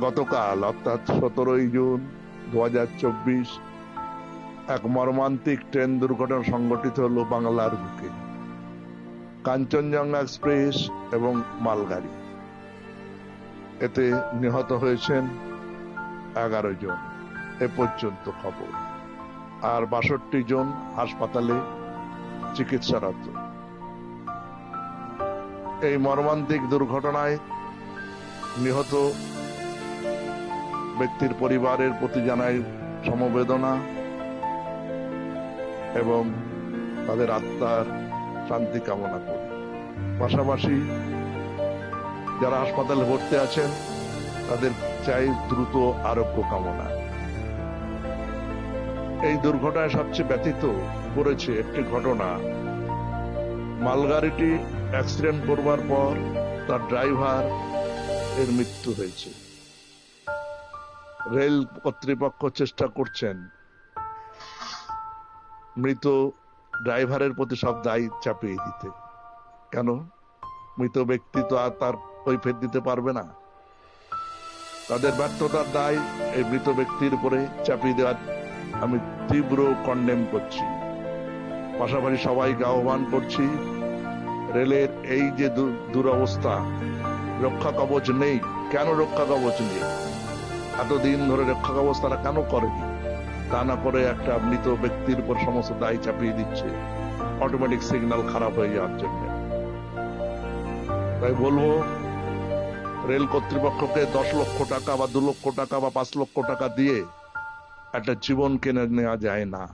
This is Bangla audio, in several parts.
গতকাল, অর্থাৎ সতেরোই জুন দু এক মর্মান্তিক ট্রেন দুর্ঘটনা সংঘটিত হলো বাংলার বুকে। কাঞ্চনজঙ্ঘা এক্সপ্রেস এবং মালগাড়ি। এতে নিহত হয়েছেন এগারো জন। এ পর্যন্ত খবর। আর বাষট্টি জন হাসপাতালে চিকিৎসারত। এই মর্মান্তিক দুর্ঘটনায় নিহত ব্যক্তির পরিবারের প্রতি জানাই সমবেদনা এবং তাদের আত্মার শান্তি কামনা করি। পাশাপাশি যারা হাসপাতালে ভর্তি আছেন, তাদের চাই দ্রুত আরোগ্য কামনা। এই দুর্ঘটনায় সবচেয়ে ব্যতীত করেছে একটি ঘটনা। মালগাড়িটি অ্যাক্সিডেন্ট করবার পর তার ড্রাইভার এর মৃত্যু হয়েছে। রেল কর্তৃপক্ষ চেষ্টা করছেন। মৃত ড্রাইভারের প্রতি সব দায়ী চাপিয়ে দিতে। কেন? মৃত ব্যক্তি তো আর তার কৈফের দিতে পারবে না। তাদের ব্যর্থতার দায় এই মৃত ব্যক্তির উপরে চাপিয়ে দেওয়ার আমি তীব্র কন্ডেম করছি। পাশাপাশি সবাইকে আহ্বান করছি, রেলের এই যে দুরবস্থা রক্ষা কবচ নেই। কেন রক্ষা কবচ নেই? এতদিন ধরে রক্ষা কবচ তারা কেন করেনি? তা না করে একটা মৃত ব্যক্তির উপর সমস্ত দায় চাপিয়ে দিচ্ছে। অটোমেটিক সিগন্যাল খারাপ হয়ে যাওয়ার জন্য। তাই বলব, রেল কর্তৃপক্ষকে দশ লক্ষ টাকা বা দু লক্ষ টাকা বা পাঁচ লক্ষ টাকা দিয়ে একটা জীবন কিনে নেওয়া যায় না।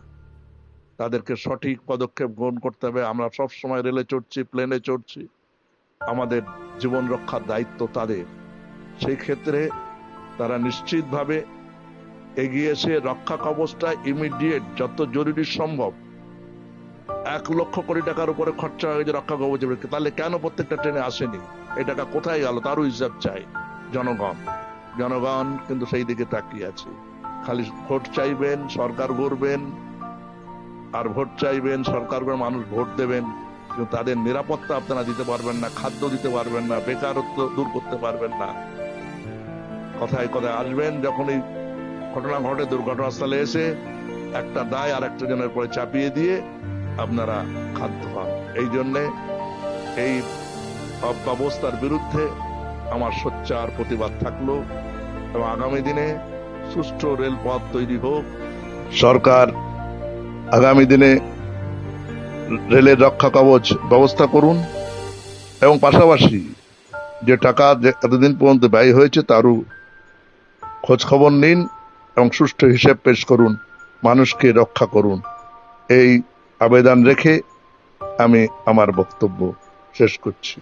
তাদেরকে সঠিক পদক্ষেপ গ্রহণ করতে হবে। আমরা সব সময় রেলে চড়ছি, প্লেনে চড়ছি। আমাদের জীবন রক্ষার দায়িত্ব তাদের। সেই ক্ষেত্রে তারা নিশ্চিতভাবে এগিয়ে এসে রক্ষা কবচটা ইমিডিয়েট যত জরুরি সম্ভব, এক লক্ষ কোটি টাকার উপরে খরচা হয়ে গেছে রক্ষা কবচের তাহলে কেন প্রত্যেকটা ট্রেনে আসেনি? এই টাকা কোথায় গেল? তারও হিসাব চাই। জনগণ জনগণ কিন্তু সেই দিকে তাকিয়ে আছে। খালি ভোট চাইবেন, সরকার গড়বেন, আর ভোট চাইবেন, সরকার মানুষ ভোট দেবেন। কিন্তু তাদের নিরাপত্তা আপনারা দিতে পারবেন না, খাদ্য দিতে পারবেন না, বেকারত্ব দূর করতে পারবেন না। কথায় কথায় আসবেন, যখন এই ঘটনা ঘটে, দুর্ঘটনাস্থলে এসে একটা দায় আর একটা জনের পরে চাপিয়ে দিয়ে আপনারা খাদ্য হন এই জন্যে এই অব্যবস্থার বিরুদ্ধে আমার সোচ্চার প্রতিবাদ থাকল এবং আগামী দিনে সুষ্ঠু রেলপথ তৈরি হোক। সরকার আগামী দিনে রেলের রক্ষা কবচ ব্যবস্থা করুন। এবং পাশাপাশি যে টাকা এতদিন পর্যন্ত ব্যয় হয়েছে তারও খোঁজ খবর নিন এবং সুষ্ঠু হিসেব পেশ করুন। মানুষকে রক্ষা করুন। এই আবেদন রেখে আমি আমার বক্তব্য শেষ করছি।